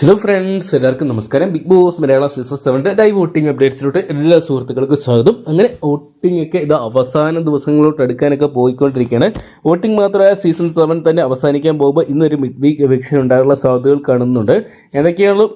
Hello friends എല്ലാവർക്കും നമസ്കാരം. Bigg Boss മലയാള season സെവന്റെ ലൈവ് വോട്ടിംഗ് അപ്ഡേറ്റ്സിലോട്ട് എല്ലാ സുഹൃത്തുക്കൾക്കും സ്വാഗതം. അങ്ങനെ വോട്ടിംഗ് ഒക്കെ ഇത് അവസാന ദിവസങ്ങളിലോട്ട് എടുക്കാനൊക്കെ പോയിക്കൊണ്ടിരിക്കുകയാണ്. വോട്ടിംഗ് മാത്രമായ സീസൺ സെവൻ തന്നെ അവസാനിക്കാൻ പോകുമ്പോൾ ഇന്നൊരു മിഡ് വീക്ക് എവിക്ഷൻ ഉണ്ടാകാനുള്ള സാധ്യതകൾ കാണുന്നുണ്ട്. ഏതൊക്കെയാണോ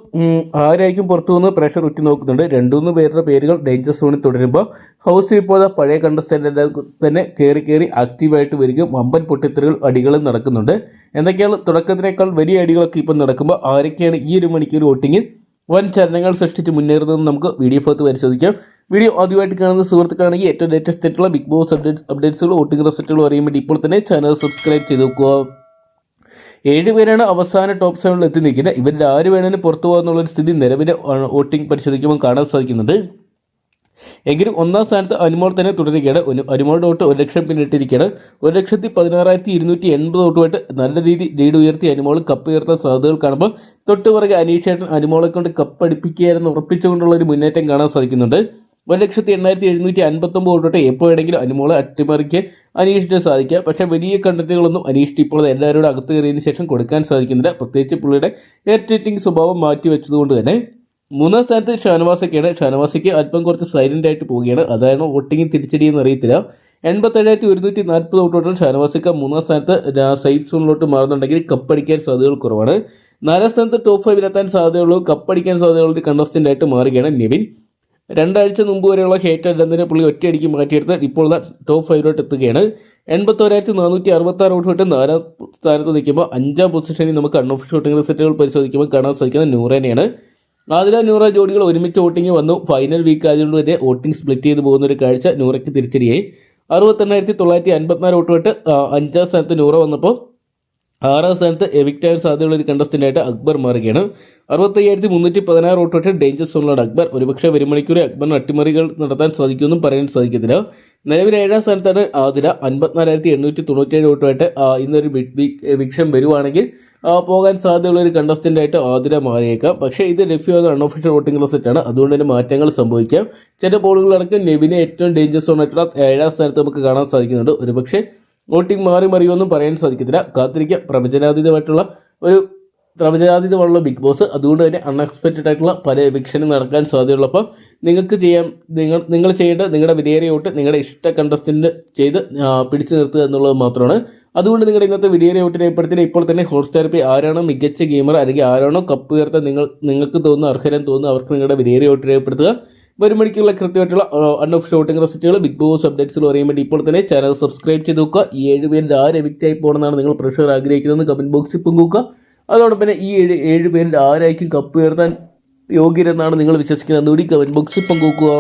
ആരായിരിക്കും പുറത്തു നിന്ന് പ്രഷർ ഉറ്റി നോക്കുന്നുണ്ട് രണ്ടുമൂന്ന് പേരുടെ പേരുകൾ ഡേഞ്ചർ സോണിൽ തുടരുമ്പോൾ ഹൗസിൽ ഇപ്പോൾ പഴയ കണ്ടസ്റ്റന്റ് തന്നെ കയറി കയറി ആക്റ്റീവായിട്ട് വരികയും വമ്പൻ പൊട്ടിത്തെറികൾ അടികളും നടക്കുന്നുണ്ട്. എന്തൊക്കെയാണ് തുടക്കത്തിനേക്കാൾ വലിയ അടികളൊക്കെ ഇപ്പം നടക്കുമ്പോൾ ആരൊക്കെയാണ് ഈ ഒരു മണിക്കൂർ വോട്ടിങ്ങിൽ വൻ ചലനങ്ങൾ സൃഷ്ടിച്ച് മുന്നേറുന്നതെന്ന് നമുക്ക് വീഡിയോ ഭാഗത്ത് പരിശോധിക്കാം. വീഡിയോ ആദ്യമായിട്ട് കാണുന്ന സുഹൃത്തുക്കാണെങ്കിൽ ഏറ്റവും ലേറ്റസ്റ്റ് ആയിട്ടുള്ള ബിഗ് ബോസ് അപ്ഡേറ്റ് അപ്ഡേറ്റ്സുകളും വോട്ടിംഗ് റിസൾട്ടുകളും അറിയാൻ വേണ്ടി ഇപ്പോൾ തന്നെ ചാനൽ സബ്സ്ക്രൈബ് ചെയ്ത് നോക്കുക ഏഴുപേരാണ് അവസാന ടോപ്പ് സെവനിൽ എത്തി നിൽക്കുന്നത്. ഇവരിൽ ആര് വേണമെങ്കിലും പുറത്തു പോകാന്നുള്ളൊരു സ്ഥിതി നിലവിലെ വോട്ടിംഗ് പരിശോധിക്കുമ്പോൾ കാണാൻ സാധിക്കുന്നുണ്ട്. എങ്കിലും ഒന്നാം സ്ഥാനത്ത് അനുമോൾ തന്നെ തുടരുകയാണ്. അനുമോളുടെ വോട്ട് ഒരു ലക്ഷം പിന്നിട്ടിരിക്കുകയാണ് ഒരു ലക്ഷത്തി പതിനാറായിരത്തി ഇരുന്നൂറ്റി എൺപത് വോട്ടുമായിട്ട് നല്ല രീതി ലീഡ് ഉയർത്തി അനുമോൾ കപ്പ് ഉയർത്താൻ സാധ്യതകൾ കാണുമ്പോൾ തൊട്ട് പുറകെ അനീഷേട്ടൻ അനുമോളെ കൊണ്ട് കപ്പ് അടിപ്പിക്കുകയായിരുന്നു ഉറപ്പിച്ചുകൊണ്ടുള്ള ഒരു മുന്നേറ്റം കാണാൻ സാധിക്കുന്നുണ്ട്. ഒരു ലക്ഷത്തി എണ്ണായിരത്തി എഴുന്നൂറ്റി അൻപത്തൊമ്പത് വോട്ടോട്ട് എപ്പോൾ വേണമെങ്കിലും അനുമോളെ അട്ടിമറിക്ക് അനീഷിന് സാധിക്കാം. പക്ഷേ വലിയ കണ്ടന്റുകളൊന്നും അനീഷിന് ഇപ്പോൾ എല്ലാവരോടും അകത്ത് കയറിയതിന് ശേഷം കൊടുക്കാൻ സാധിക്കുന്നില്ല. പ്രത്യേകിച്ച് പുള്ളിയുടെ എയർ എയർറ്റേറ്റിംഗ് സ്വഭാവം മാറ്റി വെച്ചതുകൊണ്ട് തന്നെ. മൂന്നാം സ്ഥാനത്ത് ഷാനവാസൊക്കെയാണ്. ഷാനവാസയ്ക്ക് അല്പം കുറച്ച് സൈലന്റ് ആയിട്ട് പോവുകയാണ്. അതായത് വോട്ടിംഗ് തിരിച്ചടിയെന്ന് അറിയത്തില്ല. എൺപത്തേഴായിരത്തി ഒരുന്നൂറ്റി നാൽപ്പത് വോട്ടോട്ട് ഷാനവാസിക്ക മൂന്നാം സ്ഥാനത്ത് സൈഫ് സോണിലോട്ട് മാറുന്നുണ്ടെങ്കിൽ കപ്പടിക്കാൻ സാധ്യതകൾ കുറവാണ്. നാലാം സ്ഥാനത്ത് ടോപ്പ് ഫൈവിലെത്താൻ സാധ്യതയുള്ളൂ. കപ്പടിക്കാൻ സാധ്യതയുള്ള ഒരു കണ്ടസ്റ്റന്റ് ആയിട്ട് മാറുകയാണ് നിവിൻ. രണ്ടാഴ്ച മുമ്പ് വരെയുള്ള ഹേറ്റ് അല്ലെന്നതിനെ പുള്ളി ഒറ്റയടിക്ക് മാറ്റിയെടുത്ത് ഇപ്പോൾ ടോപ്പ് ഫൈവിലോട്ട് എത്തുകയാണ് എൺപത്തോരായിരത്തി നാനൂറ്റി അറുപത്തി ആറ് വോട്ട് നാലാം സ്ഥാനത്ത് നിൽക്കുമ്പോൾ അഞ്ചാം പൊസിഷനിൽ നമുക്ക് അൺഒഫീഷ്യൽ ഷൂട്ടിംഗ് റിസൾട്ടുകൾ പരിശോധിക്കുമ്പോൾ കാണാൻ സാധിക്കുന്നത് നൂറേനെയാണ്. ആദില നൂറ ജോഡികൾ ഒരുമിച്ച് വോട്ടിംഗ് വന്നു. ഫൈനൽ വീക്ക് ആയതുകൊണ്ട് തന്നെ വോട്ടിംഗ് സ്പ്ലിറ്റ് ചെയ്ത് പോകുന്ന ഒരു കാഴ്ച നൂറയ്ക്ക് തിരിച്ചടിയായി. അറുപത്തെണ്ണായിരത്തി തൊള്ളായിരത്തി അൻപത്തിനാല് വോട്ടുമായിട്ട് വിട്ട് അഞ്ചാം സ്ഥാനത്ത് നൂറ വന്നപ്പോൾ ആറാം സ്ഥാനത്ത് എവിക്റ്റാൻ സാധ്യതയുള്ള ഒരു കണ്ടസ്റ്റന്റായിട്ട് അക്ബർ മാറുകയാണ്. അറുപത്തയ്യായിരത്തി മുന്നൂറ്റി പതിനാറ് വോട്ടോട്ട് ഡേഞ്ചർ സോണിലാണ് അക്ബർ. ഒരുപക്ഷെ ഒരു മണിക്കൂർ അക്ബറിന് അട്ടിമറികൾ നടത്താൻ സാധിക്കുമെന്നും പറയാൻ സാധിക്കത്തില്ല. നിലവിൽ ഏഴാം സ്ഥാനത്താണ് ആതിര അൻപത്തിനാലായിരത്തി എണ്ണൂറ്റി തൊണ്ണൂറ്റേഴ് വോട്ടുമായിട്ട് ഇന്നൊരു വിക്ഷം വരുവാണെങ്കിൽ പോകാൻ സാധ്യതയുള്ള ഒരു കണ്ടസ്റ്റന്റ് ആയിട്ട് ആതിര മാറിയേക്കാം. പക്ഷേ ഇത് ലഭ്യമാകുന്ന അൺഒഫീഷ്യൽ വോട്ടിംഗ് റിസൾട്ട് ആണ് അതുകൊണ്ട് തന്നെ മാറ്റങ്ങൾ സംഭവിക്കാം. ചില പോളുകളടക്കം നെവിനെ ഏറ്റവും ഡേഞ്ചർ ആയിട്ടുള്ള ഏഴാം സ്ഥാനത്ത് നമുക്ക് കാണാൻ സാധിക്കുന്നുണ്ട്. ഒരുപക്ഷെ വോട്ടിംഗ് മാറി മറിയുമെന്നും പറയാൻ സാധിക്കത്തില്ല. കാത്തിരിക്കാം. പ്രവചനാതീതമായിട്ടുള്ള ഒരു പ്രവചനാതീതമുള്ള ബിഗ് ബോസ് അതുകൊണ്ട് തന്നെ അൺഎക്സ്പെക്റ്റഡ് ആയിട്ടുള്ള പല എവിക്ഷനും നടക്കാൻ സാധ്യതയുള്ളപ്പോൾ നിങ്ങൾക്ക് ചെയ്യാൻ നിങ്ങൾ നിങ്ങൾ ചെയ്യേണ്ടത് നിങ്ങളുടെ വിലയേറിയ വോട്ട് നിങ്ങളുടെ ഇഷ്ട കണ്ടസ്റ്റന്റ് ചെയ്ത് പിടിച്ചു നിർത്തുക എന്നുള്ളത് മാത്രമാണ്. അതുകൊണ്ട് നിങ്ങളുടെ ഇന്നത്തെ വിലയേറിയ വോട്ടിനെ ഏർപ്പെടുത്തിയ ഇപ്പോൾ തന്നെ ഹോട്ട്സ്റ്റാർ പേ ആരാണോ മികച്ച ഗെയിമർ അല്ലെങ്കിൽ ആരാണോ കപ്പ് ഉയർത്താൻ നിങ്ങൾ നിങ്ങൾക്ക് തോന്നുന്ന അർഹരം തോന്നുന്നു അവർക്ക് നിങ്ങളുടെ വിലയേറിയ വോട്ടിനെ ഏർപ്പെടുത്തുക വരും മണിക്കുള്ള കൃത്യമായിട്ടുള്ള അൺ ഓഫ് ഷോട്ടിംഗ് റെസിറ്റുകൾ ബിഗ് ബോസ് അപ്ഡേറ്റ്സുകൾ അറിയാൻ വേണ്ടി ഇപ്പോൾ തന്നെ ചാനൽ സബ്സ്ക്രൈബ് ചെയ്ത് നോക്കുക. ഈ ഏഴ് പേരിൽ ആര് ആയി പോകണമെന്നാണ് നിങ്ങൾ പ്രഷർ ആഗ്രഹിക്കുന്നത് കമന്റ് ബോക്സിൽ പങ്കുവെക്കുക അതോടൊപ്പം തന്നെ ഈ ഏഴ് ഏഴ് പേരിൽ ആരായിരിക്കും കപ്പ് ഉയർത്താൻ യോഗ്യരെന്നാണ് നിങ്ങൾ വിശ്വസിക്കുന്നത്. കൂടി കമന്റ് ബോക്സിൽ പങ്കുവെക്കുക